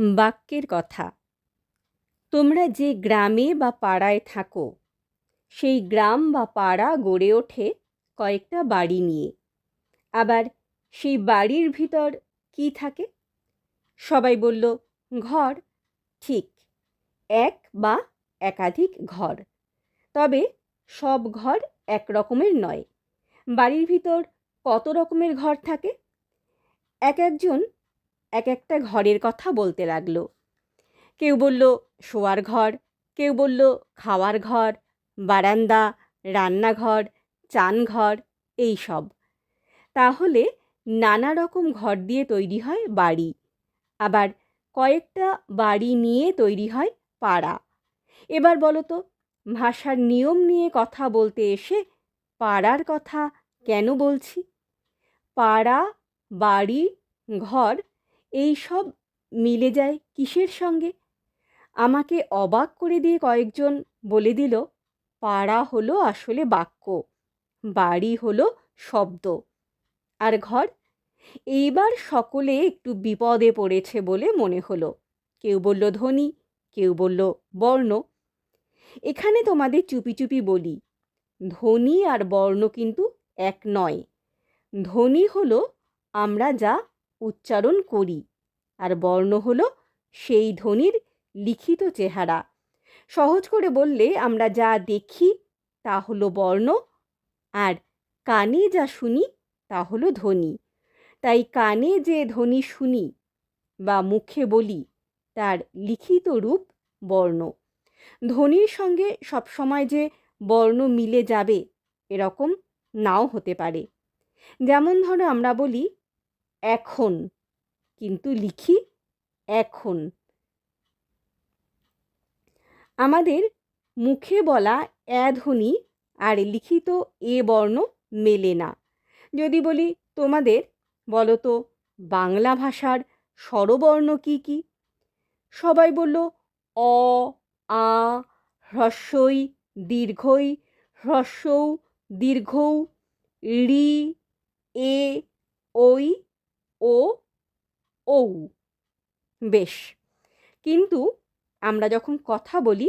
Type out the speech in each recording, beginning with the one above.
বাক্যের কথা। তোমরা যে গ্রামে বা পাড়ায় থাকো, সেই গ্রাম বা পাড়া গড়ে ওঠে কয়েকটা বাড়ি নিয়ে। আবার সেই বাড়ির ভিতর কি থাকে? সবাই বলল, ঘর। ঠিক, এক বা একাধিক ঘর। তবে সব ঘর এক রকমের নয়। বাড়ির ভিতর কত রকমের ঘর থাকে? এক একজন এক একটা ঘরের কথা বলতে লাগল। কেউ বলল, শোয়ার ঘর। কেউ বলল, খাওয়ার ঘর। বারান্দা, রান্নাঘর, চানঘর, এই সব। তাহলে নানা রকম ঘর দিয়ে তৈরি হয় বাড়ি। আবার কয়েকটা বাড়ি নিয়ে তৈরি হয় পাড়া। এবার বলো তো, ভাষার নিয়ম নিয়ে কথা বলতে এসে পাড়ার কথা কেন বলছি? পাড়া, বাড়ি, ঘর এই সব মিলে যায় কিসের সঙ্গে? আমাকে অবাক করে দিয়ে কয়েকজন বলে দিল, পাড়া হলো আসলে বাক্য, বাড়ি হলো শব্দ। আর ঘর? এইবার সকলে একটু বিপদে পড়েছে বলে মনে হলো। কেউ বলল ধনী, কেউ বলল বর্ণ। এখানে তোমাদের চুপি চুপি বলি ধ্বনি আর বর্ণ কিন্তু এক নয়। ধনী হলো আমরা যা উচ্চারণ করি। আর বর্ণ হলো সেই ধ্বনির লিখিত চেহারা। সহজ করে বললে আমরা যা দেখি তা হলো বর্ণ, আর কানে যা শুনি তা হলো ধ্বনি। তাই কানে যে ধ্বনি শুনি বা মুখে বলি তার লিখিত রূপ বর্ণ। ধ্বনির সঙ্গে সবসময় যে বর্ণ মিলে যাবে এরকম নাও হতে পারে। যেমন ধরো আমরা বলি এখন, কিন্তু লিখি এখন। আমাদের মুখে বলা এ ধ্বনি আর লিখিত এ বর্ণ মেলে না। যদি বলি তোমাদের, বলো তো বাংলা ভাষার স্বরবর্ণ কি কি? সবাই বলল অ, আ হ্রস্বই দীর্ঘই হ্রস্বৌ, দীর্ঘৌ, রি, এ ওই ও ঔ বেশ। কিন্তু আমরা যখন কথা বলি,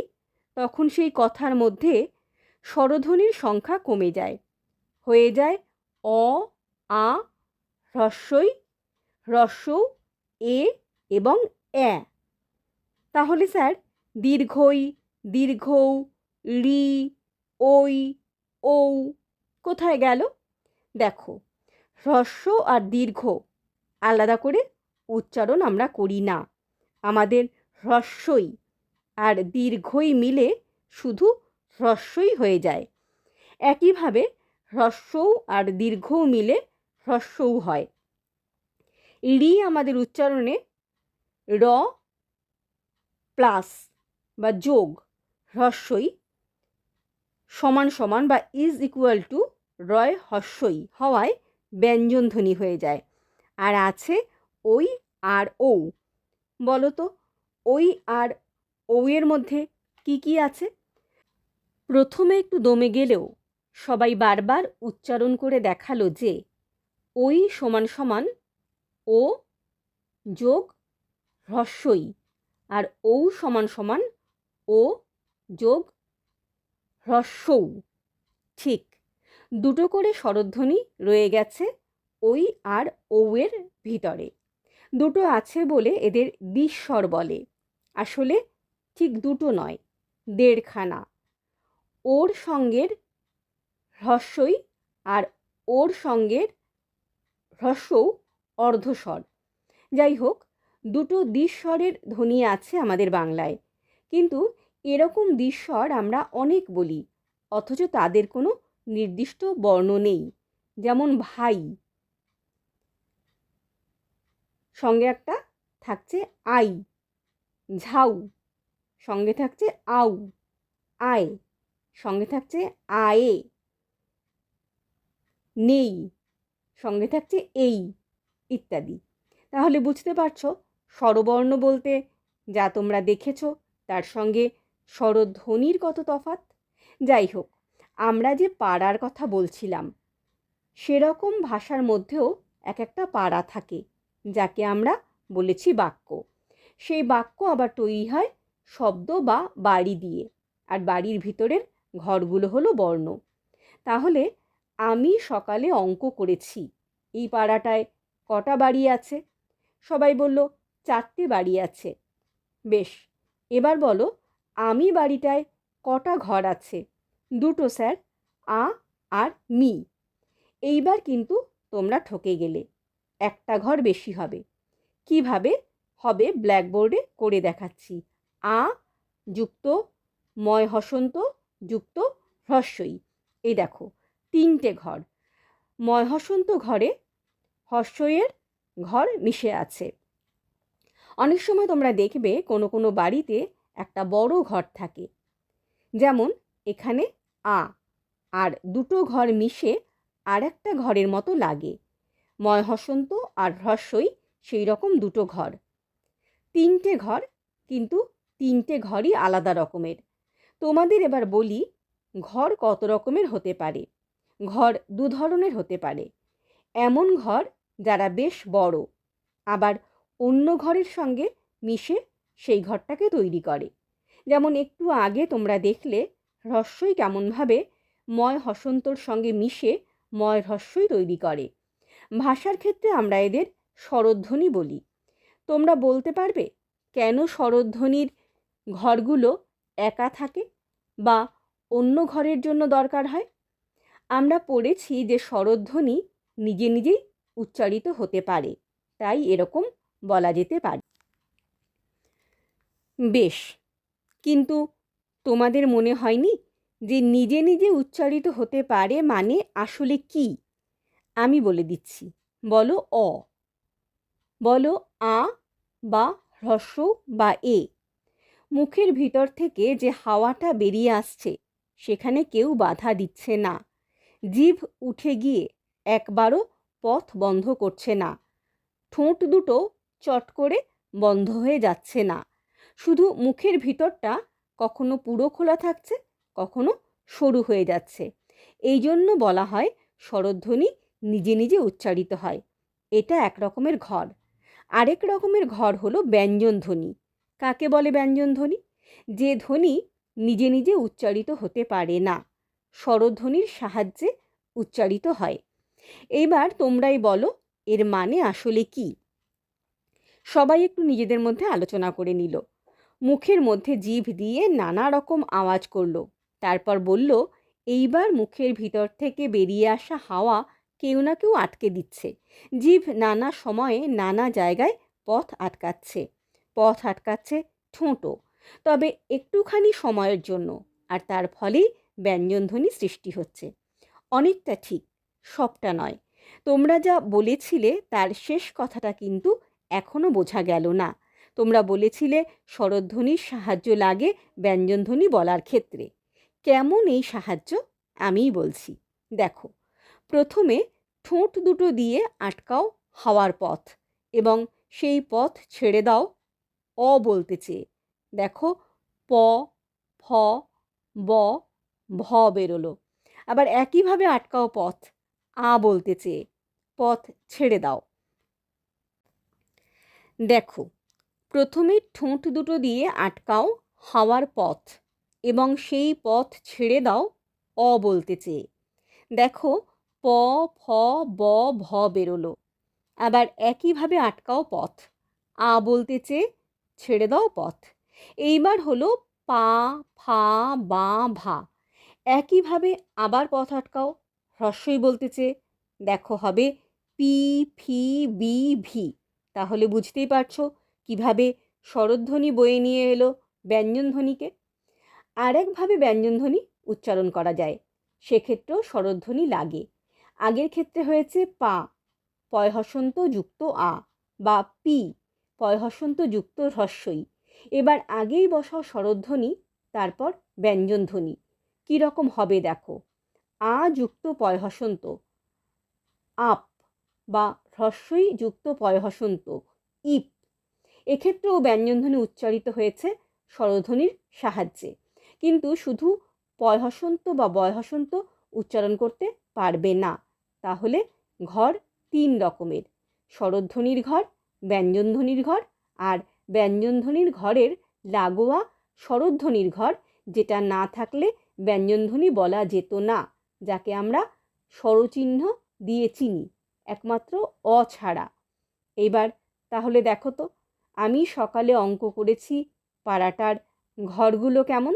তখন সেই কথার মধ্যে স্বরধ্বনির সংখ্যা কমে যায়। হয়ে যায় অ, আ হ্রস্বই হ্রস্ব, এ এবং এ তাহলে স্যার দীর্ঘই দীর্ঘৌ, রি ওই ঔ কোথায় গেল? দেখো, হ্রস্ব আর দীর্ঘ আলাদা করে উচ্চারণ আমরা করি না। আমাদের হ্রস্বই আর দীর্ঘই মিলে শুধু হ্রস্বই হয়ে যায়। একইভাবে হ্রস্বও আর দীর্ঘও মিলে হ্রস্বও হয়। রি আমাদের উচ্চারণে র প্লাস বা যোগ, হ্রস্বই সমান সমান বা ইজ ইকুয়াল টু রয় হস্যই হওয়ায় ব্যঞ্জনধ্বনি হয়ে যায়। আর আছে ওই আর ও বলো তো, ওই আর ও এর মধ্যে কি কি আছে? প্রথমে একটু দমে গেলেও সবাই বারবার উচ্চারণ করে দেখাল যে ওই সমান সমান ও যোগ হ্রস্বই আর ও সমান সমান ও যোগ হ্রস্বৌ ঠিক, দুটো করে স্বরধ্বনি রয়ে গেছে ওই আর ও এর ভিতরে। দুটো আছে বলে এদের দ্বিস্বর বলে। আসলে ঠিক দুটো নয়, দেড়খানা। ওর সঙ্গের হ্রস্বই আর ওর সঙ্গের হ্রস্বও অর্ধস্বর। যাই হোক, দুটো দ্বিস্বরের ধ্বনি আছে আমাদের বাংলায়। কিন্তু এরকম দ্বিস্বর আমরা অনেক বলি, অথচ তাদের কোনো নির্দিষ্ট বর্ণ নেই। যেমন ভাই। সঙ্গে একটা থাকছে আই। ঝাউ। সঙ্গে থাকছে আউ। আয়। সঙ্গে থাকছে আয়ে। নেই। সঙ্গে থাকছে এই ইত্যাদি। তাহলে বুঝতে পারছ, স্বরবর্ণ বলতে যা তোমরা দেখেছ, তার সঙ্গে স্বরধ্বনির কত তফাত যাই হোক, আমরা যে পাড়ার কথা বলছিলাম, সেরকম ভাষার মধ্যেও এক একটা পাড়া থাকে। যাকে আমরা বলেছি বাক্য। সেই বাক্য আবার তৈরি হয় শব্দ বা বাড়ি দিয়ে, আর বাড়ির ভিতরের ঘরগুলো হলো বর্ণ। তাহলে আমি সকালে অঙ্ক করেছি, এই পাড়াটায় কটা বাড়ি আছে? সবাই বলল, চারটে বাড়ি আছে। বেশ, এবার বলো, আমি বাড়িটায় কটা ঘর আছে? দুটো স্যার, আ আর মি। এইবার কিন্তু তোমরা ঠকে গেলে। একটা ঘর বেশি হবে। কীভাবে? হবে ব্ল্যাকবোর্ডে করে দেখাচ্ছি। আ যুক্ত, ময় হসন্ত যুক্ত হ্রস্বই। এই দেখো, তিনটে ঘর। ময় হসন্ত ঘরে হর্ষয়ের ঘর মিশে আছে। অনেক সময় তোমরা দেখবে কোনো কোনো বাড়িতে একটা বড় ঘর থাকে। যেমন এখানে আ। আর দুটো ঘর মিশে আর একটা ঘরের মতো লাগে। ময় হসন্ত আর হ্রস্বই সেই রকম দুটো ঘর। তিনটে ঘর, কিন্তু তিনটে ঘরই আলাদা রকমের। তোমাদের এবার বলি, ঘর কত রকমের হতে পারে? ঘর দু ধরনের হতে পারে। এমন ঘর যারা বেশ বড়, আবার অন্য ঘরের সঙ্গে মিশে সেই ঘরটাকে তৈরি করে। যেমন একটু আগে তোমরা দেখলে, হ্রস্বই কেমনভাবে ময় হসন্তর সঙ্গে মিশে ময় হ্রস্বই তৈরি করে। ভাষার ক্ষেত্রে আমরা এদের স্বরধ্বনি বলি। তোমরা বলতে পারবে, কেন স্বরধ্বনির ঘরগুলো একা থাকে বা অন্য ঘরের জন্য দরকার হয়? আমরা পড়েছি যে স্বরধ্বনি নিজে নিজেই উচ্চারিত হতে পারে, তাই এরকম বলা যেতে পারে। বেশ, কিন্তু তোমাদের মনে হয়নি যে নিজে নিজে উচ্চারিত হতে পারে মানে আসলে কি? আমি বলে দিচ্ছি। বলো অ। বলো আ বা হ্রস্ব বা এ। মুখের ভিতর থেকে যে হাওয়াটা বেরিয়ে আসছে, সেখানে কেউ বাধা দিচ্ছে না। জিভ উঠে গিয়ে একবারও পথ বন্ধ করছে না। ঠোঁট দুটো চট করে বন্ধ হয়ে যাচ্ছে না। শুধু মুখের ভিতরটা কখনো পুরো খোলা থাকছে, কখনো সরু হয়ে যাচ্ছে। এই জন্য বলা হয় স্বরধ্বনি নিজে নিজে উচ্চারিত হয়। এটা এক রকমের ঘর। আরেক রকমের ঘর হলো ব্যঞ্জন ধ্বনি। কাকে বলে ব্যঞ্জন ধ্বনি? যে ধ্বনি নিজে নিজে উচ্চারিত হতে পারে না। স্বরধ্বনির সাহায্যে উচ্চারিত হয়। এইবার তোমরাই বলো, এর মানে আসলে কি? সবাই একটু নিজেদের মধ্যে আলোচনা করে নিল। মুখের মধ্যে জিভ দিয়ে নানা রকম আওয়াজ করল। তারপর বলল, এইবার মুখের ভিতর থেকে বেরিয়ে আসা হাওয়া কেউ না কেউ আটকে দিচ্ছে। জিভ নানা সময়ে নানা জায়গায় পথ আটকাচ্ছে। পথ আটকাচ্ছে ঠোঁটও। তবে একটুখানি সময়ের জন্য, আর তার ফলেই ব্যঞ্জনধ্বনি সৃষ্টি হচ্ছে। অনেকটা ঠিক, সবটা নয়। তোমরা যা বলেছিলে তার শেষ কথাটা কিন্তু এখনও বোঝা গেল না। তোমরা বলেছিলে স্বরধ্বনির সাহায্য লাগে ব্যঞ্জনধ্বনি বলার ক্ষেত্রে। কেমন এই সাহায্য? আমিই বলছি। দেখো প্রথমে ঠোঁট দুটো দিয়ে আটকাও হাওয়ার পথ এবং সেই পথ ছেড়ে দাও অ বলতে চেয়ে। দেখো, প, ফ, ব, ভ বেরোলো। আবার একইভাবে আটকাও পথ, আ বলতে চেয়ে। পথ ছেড়ে দাও। দেখো, প্রথমে ঠোঁট দুটো দিয়ে আটকাও হাওয়ার পথ এবং সেই পথ ছেড়ে দাও অ বলতে চেয়ে। দেখো প, ফ, ব, ভ বেরোলো। আবার একইভাবে আটকাও পথ। আ বলতে চেয়ে ছেড়ে দাও পথ। এইবার হলো পা, ফা, বা, ভা। একইভাবে আবার পথ আটকাও। হ্রস্বই বলতে চেয়ে দেখো হবে পি, ফি, বি, ভি। তাহলে বুঝতেই পারছ কীভাবে স্বরধ্বনি বয়ে নিয়ে এলো ব্যঞ্জনধ্বনিকে। আরেকভাবে ব্যঞ্জনধ্বনি উচ্চারণ করা যায়। সেক্ষেত্রেও স্বরধ্বনি লাগে। আগের ক্ষেত্রে হয়েছে পা পয়হসন্ত যুক্ত আ বা পি পয়হসন্ত যুক্ত হ্রস্বই। এবার আগেই বসাও স্বরধ্বনি, তারপর ব্যঞ্জনধ্বনি। কী রকম হবে দেখো? আ যুক্ত পয়হসন্ত আপ বা হ্রস্বই যুক্ত পয়হসন্ত ইপ। এক্ষেত্রেও ব্যঞ্জনধ্বনি উচ্চারিত হয়েছে স্বরধ্বনির সাহায্যে। কিন্তু শুধু পয়হসন্ত বা বয়হসন্ত উচ্চারণ করতে পারবে না। তাহলে ঘর তিন রকমের। স্বরধ্বনির ঘর, ব্যঞ্জনধ্বনির ঘর আর ব্যঞ্জনধ্বনির ঘরের লাগোয়া স্বরধ্বনির ঘর, যেটা না থাকলে ব্যঞ্জনধ্বনি বলা যেত না, যাকে আমরা স্বরচিহ্ন দিয়ে চিনি, একমাত্র অ ছাড়া। এবার তাহলে দেখো তো, আমি সকালে অঙ্ক করেছি, পাড়াটার ঘরগুলো কেমন?